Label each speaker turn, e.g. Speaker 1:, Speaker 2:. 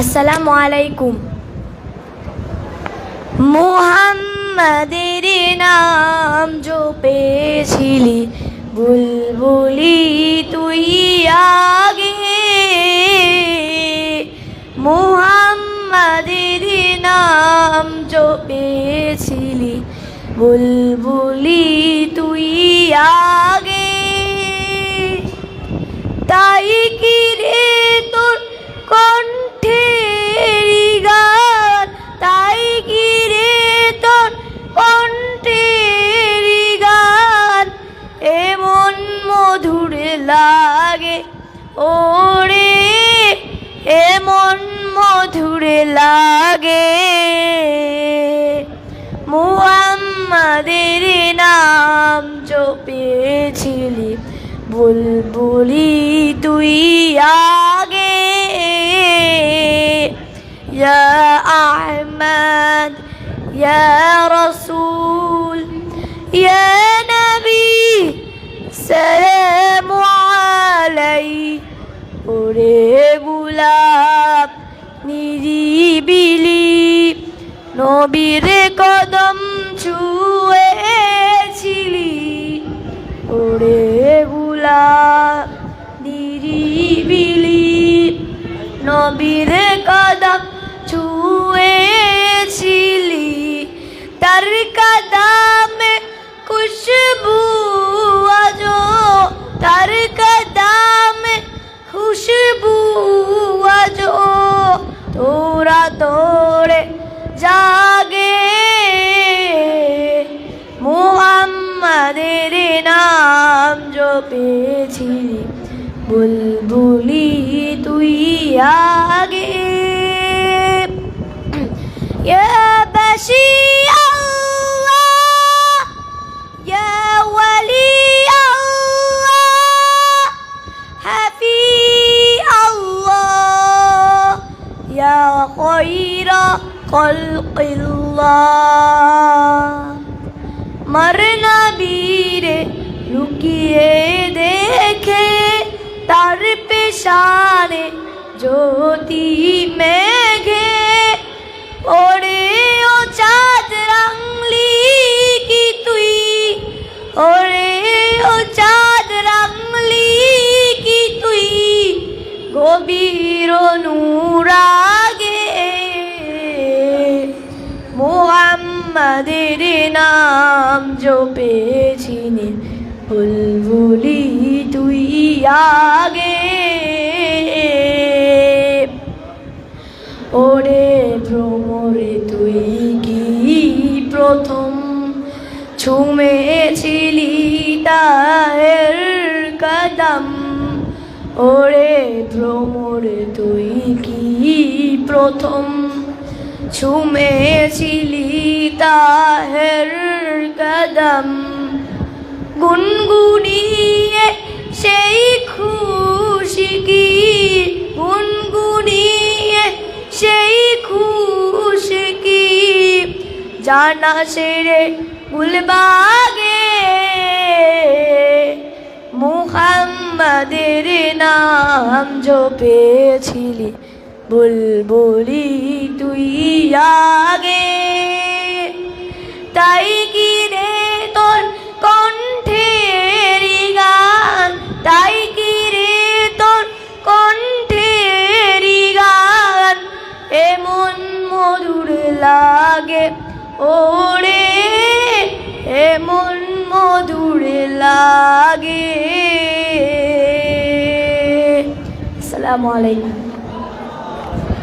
Speaker 1: আসসালামু আলাইকুম। মুহাম্মাদের নাম জপেছিলি, বুলবুলি তুই আগে। মুহাম্মাদের নাম জপেছিলি, বুলবুলি তুই আগে। তাই কি রে ওরে এমন মধুর লাগে। মুহাম্মাদের নাম জপেছিলি, বুলবুলি তুই আগে। ইয়া আহমদ, ইয়া রসুল, ইয়া নবী সালাম ওরে গুলাব নিরিবিলি নবীর কদম ছুঁয়েছিলি। ওরে গুলাব নিরিবিলি নবীর কদম ছুঁয়েছিলি। তার কদমে মুহাম্মাদের নাম জপেছিলি বুলবুলি তুই আগে يا بشير الله يا ولي الله حفي الله يا خير خلق الله মরনা বীরে লুকিয়ে দেখে তার পেশানে জ্যোতি মেঘে মোহাম্মদের নাম জপেছিনি বুলবুলি, তুই আগে। ওরে ভ্রমরে তুই কি প্রথম ছুমেছিলি তাহের কদম? ওরে ভ্রমরে তুই কি প্রথম ছুমেছিলি তাহের কদম। গুনগুনিয়ে সেই খুশি কি গুনগুনিয়ে সেই খুশি কি জানা সেরে গুলবাগে। মুহাম্মাদের নাম জপেছিলি। বুলবুলি তুই আগে। তাই কি রে তোর কণ্ঠের গান। তাই কি রে তোর কণ্ঠের গান। এমন মধুর লাগে ওরে, এমন মধুর লাগে। আসসালামু আলাইকুম।